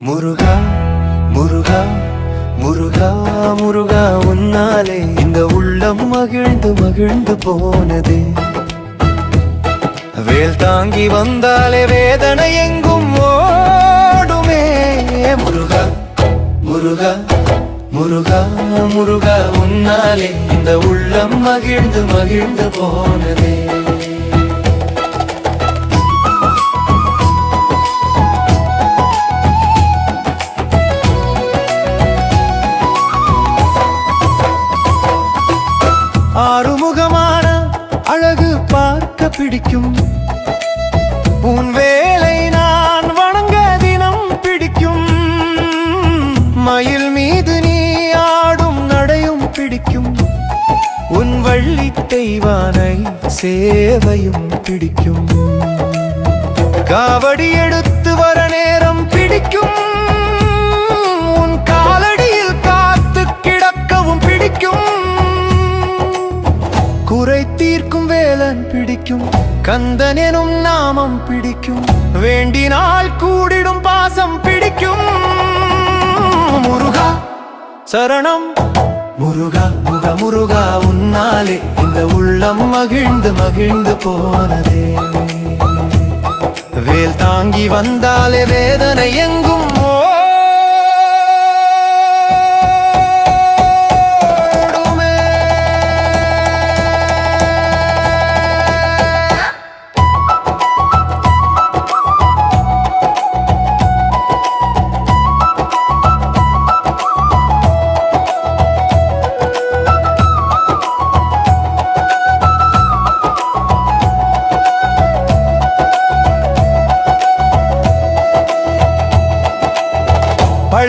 முருகா முருகா முருகா முருகா உன்னாலே இந்த உள்ளம் மகிழ்ந்து மகிழ்ந்து போனது. வேல் தாங்கி வந்தாலே வேதனை எங்கும் ஓடுமே. முருகா முருகா முருகா முருகா உன்னாலே இந்த உள்ளம் மகிழ்ந்து மகிழ்ந்து போனதே. பிடிக்கும். உன் வேலை நான் வணங்க தினம் பிடிக்கும். மயில் மீது நீ ஆடும் நடையும் பிடிக்கும். உன் வள்ளி தெய்வானை சேவையும் பிடிக்கும். காவடி எடுத்து வர நேரம் பிடிக்கும். கந்தன் எனும் நாமம் பிடிக்கும். வேண்டினால் கூடிடும் பாசம் பிடிக்கும். முருகா சரணம். முருகா முக முருகா உன்னாலே இந்த உள்ளம் மகிழ்ந்து மகிழ்ந்து போனதே. வேல் தாங்கி வந்தாலே வேதனை எங்கும்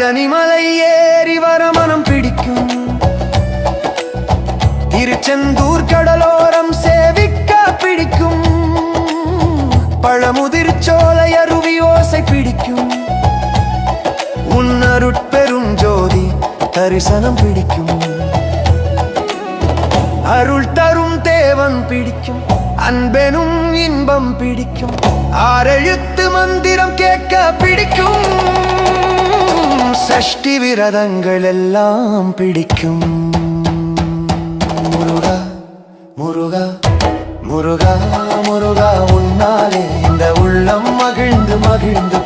பழனிமலை ஏறி வர மனம் பிடிக்கும். திருச்செந்தூர் கடலோரம் சேவிக்க பிடிக்கும். பழமுதிர் சோலை அருவி ஓசை பிடிக்கும். உன்னருட்பெரும் ஜோதி தரிசனம் பிடிக்கும். அருள் தரும் தேவன் பிடிக்கும். அன்பெனும் இன்பம் பிடிக்கும். ஆரெழுத்து மந்திரம் கேட்க பிடிக்கும். சஷ்டி விரதங்கள் எல்லாம் பிடிக்கும். முருகா முருகா முருகா முருகா உன்னாலே இந்த உள்ளம் மகிழ்ந்து மகிழ்ந்து